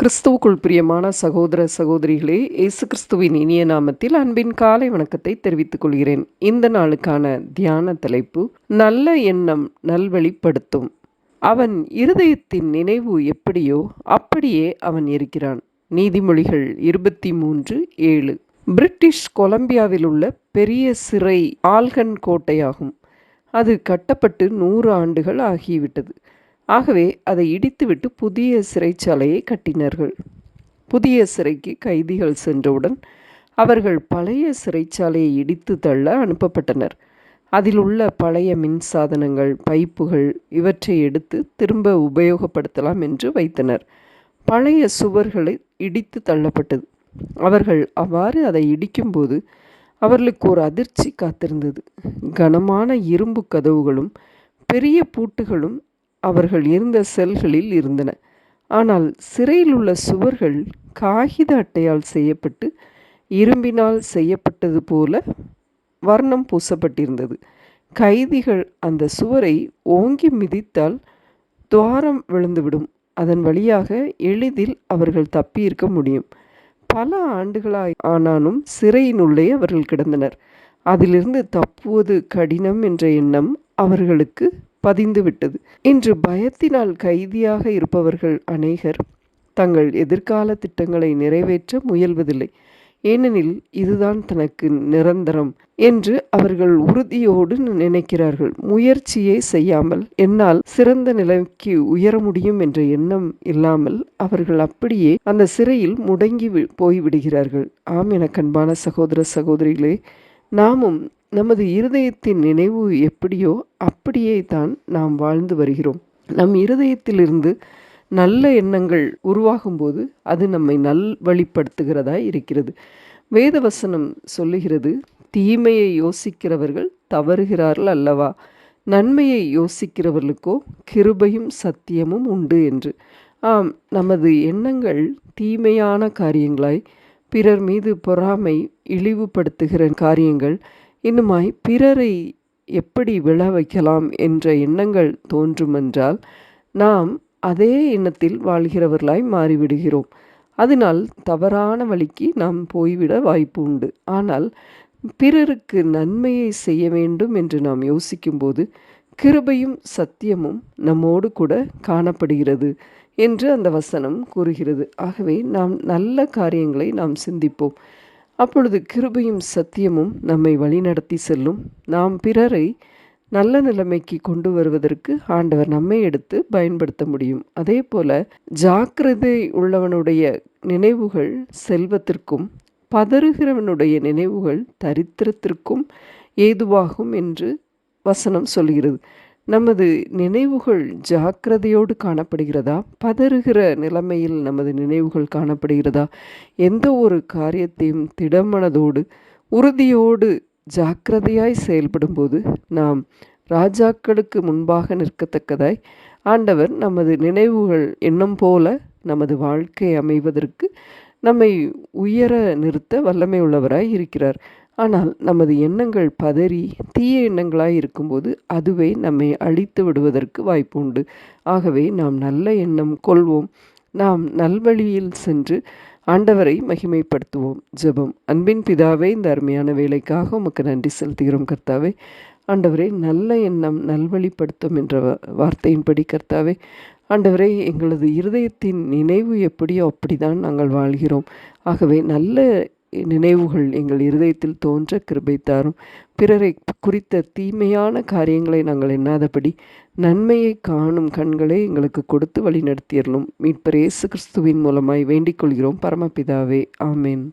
கிறிஸ்துவுக்குள் பிரியமான சகோதர சகோதரிகளே இயேசு கிறிஸ்துவின் இனிய நாமத்தில் அன்பின் காலை வணக்கத்தை தெரிவித்துக் கொள்கிறேன். இந்த நாளுக்கான தியான தலைப்பு நல்ல எண்ணம் நல்வழிப்படுத்தும். அவன் இருதயத்தின் நினைவு எப்படியோ அப்படியே அவன் இருக்கிறான். நீதிமொழிகள் இருபத்தி மூன்று ஏழு. பிரிட்டிஷ் கொலம்பியாவில் உள்ள பெரிய சிறை ஆல்கன் கோட்டையாகும். அது கட்டப்பட்டு நூறு ஆண்டுகள் ஆகிவிட்டது. ஆகவே அதை இடித்துவிட்டு புதிய சிறைச்சாலையை கட்டினார்கள். புதிய சிறைக்கு கைதிகள் சென்றவுடன் அவர்கள் பழைய சிறைச்சாலையை இடித்து தள்ள அனுப்பப்பட்டனர். அதில் உள்ள பழைய மின்சாதனங்கள் பைப்புகள் இவற்றை எடுத்து திரும்ப உபயோகப்படுத்தலாம் என்று வைத்தனர். பழைய சுவர்களை இடித்து தள்ளப்பட்டது. அவர்கள் அவ்வாறு அதை இடிக்கும்போது அவர்களுக்கு ஒரு அதிர்ச்சி காத்திருந்தது. கனமான இரும்பு கதவுகளும் பெரிய பூட்டுகளும் அவர்கள் இருந்த செல்களில் இருந்தன. ஆனால் சிறையில் உள்ள சுவர்கள் காகித அட்டையால் செய்யப்பட்டு இரும்பினால் செய்யப்பட்டது போல வர்ணம் பூசப்பட்டிருந்தது. கைதிகள் அந்த சுவரை ஓங்கி மிதித்தால் துவாரம் விழுந்துவிடும். அதன் வழியாக எளிதில் அவர்கள் தப்பியிருக்க முடியும். பல ஆண்டுகளாய் ஆனாலும் சிறையினுள்ளே அவர்கள் கிடந்தனர். அதிலிருந்து தப்புவது கடினம் என்ற எண்ணம் அவர்களுக்கு பதிந்துவிட்டது இன்று பயத்தினால் கைதியாக இருப்பவர்கள் அநேகர் தங்கள் எதிர்கால திட்டங்களை நிறைவேற்ற முயல்வதில்லை. ஏனெனில் இதுதான் தனக்கு நிரந்தரம் என்று அவர்கள் உறுதியோடு நினைக்கிறார்கள். முயற்சியே செய்யாமல் என்னால் சிறந்த நிலைக்கு உயர முடியும் என்ற எண்ணம் இல்லாமல் அவர்கள் அப்படியே அந்த சிறையில் முடங்கி போய்விடுகிறார்கள். ஆம் என கண்பான சகோதர சகோதரிகளே நாமும் நமது இருதயத்தின் நினைவு எப்படியோ அப்படியே தான் நாம் வாழ்ந்து வருகிறோம். நம் இருதயத்திலிருந்து நல்ல எண்ணங்கள் உருவாகும்போது அது நம்மை நல்வழிப்படுத்துகிறதா இருக்கிறது. வேதவசனம் சொல்லுகிறது தீமையை யோசிக்கிறவர்கள் தவறுகிறார்கள் அல்லவா? நன்மையை யோசிக்கிறவர்களுக்கோ கிருபையும் சத்தியமும் உண்டு என்று. ஆம் நமது எண்ணங்கள் தீமையான காரியங்களாய் பிறர் மீது பொறாமை இழிவுபடுத்துகிற காரியங்கள் இன்னுமாய் பிறரை எப்படி விழ வைக்கலாம் என்ற எண்ணங்கள் தோன்றுமென்றால் நாம் அதே எண்ணத்தில் வாழ்கிறவர்களாய் மாறிவிடுகிறோம். அதனால் தவறான வழிக்கு நாம் போய்விட வாய்ப்பு உண்டு ஆனால் பிறருக்கு நன்மையை செய்ய வேண்டும் என்று நாம் யோசிக்கும்போது கிருபையும் சத்தியமும் நம்மோடு கூட காணப்படுகிறது என்று அந்த வசனம் கூறுகிறது. ஆகவே நாம் நல்ல காரியங்களை நாம் சிந்திப்போம். அப்பொழுது கிருபையும் சத்தியமும் நம்மை வழிநடத்தி செல்லும். நாம் பிறரை நல்ல நிலைமைக்கு கொண்டு வருவதற்கு ஆண்டவர் நம்மை எடுத்து பயன்படுத்த முடியும். அதே போல ஜாக்கிரதை உள்ளவனுடைய நினைவுகள் செல்வத்திற்கும் பதறுகிறவனுடைய நினைவுகள் தரித்திரத்திற்கும் ஏதுவாகும் என்று வசனம் சொல்கிறது. நமது நினைவுகள் ஜாக்கிரதையோடு காணப்படுகிறதா? பதறுகிற நிலைமையில் நமது நினைவுகள் காணப்படுகிறதா? எந்த ஒரு காரியத்தையும் திடமனதோடு உறுதியோடு ஜாக்கிரதையாய் செயல்படும்போது நாம் ராஜாக்களுக்கு முன்பாக நிற்கத்தக்கதாய் ஆண்டவர் நமது நினைவுகள் எண்ணம் போல நமது வாழ்க்கை அமைவதற்கு நம்மை உயர நிறுத்த வல்லமை உள்ளவராய் இருக்கிறார். ஆனால் நமது எண்ணங்கள் பதறி தீய எண்ணங்களாய் இருக்கும்போது அதுவே நம்மை அழித்து விடுவதற்கு வாய்ப்பு உண்டு ஆகவே நாம் நல்ல எண்ணம் கொள்வோம். நாம் நல்வழியில் சென்று ஆண்டவரை மகிமைப்படுத்துவோம். ஜெபம். அன்பின் பிதாவே இந்த அருமையான வேலைக்காக உமக்கு நன்றி செலுத்துகிறோம் கர்த்தாவே. ஆண்டவரே நல்ல எண்ணம் நல்வழிப்படுத்தும் என்ற வார்த்தையின்படி கர்த்தாவே. ஆண்டவரே எங்களது இருதயத்தின் நினைவு எப்படியோ அப்படிதான் நாங்கள் வாழ்கிறோம். ஆகவே நல்ல நினைவுகள் எங்கள் இருதயத்தில் தோன்ற கிருபை தாரும். பிறரை குறித்த தீமையான காரியங்களை நாங்கள் எண்ணாதபடி நன்மையை காணும் கண்களை எங்களுக்கு கொடுத்து வழி மீட்பர் இயேசு கிறிஸ்துவின் மூலமாய் வேண்டிக் கொள்கிறோம். பரமபிதாவே ஆமேன்.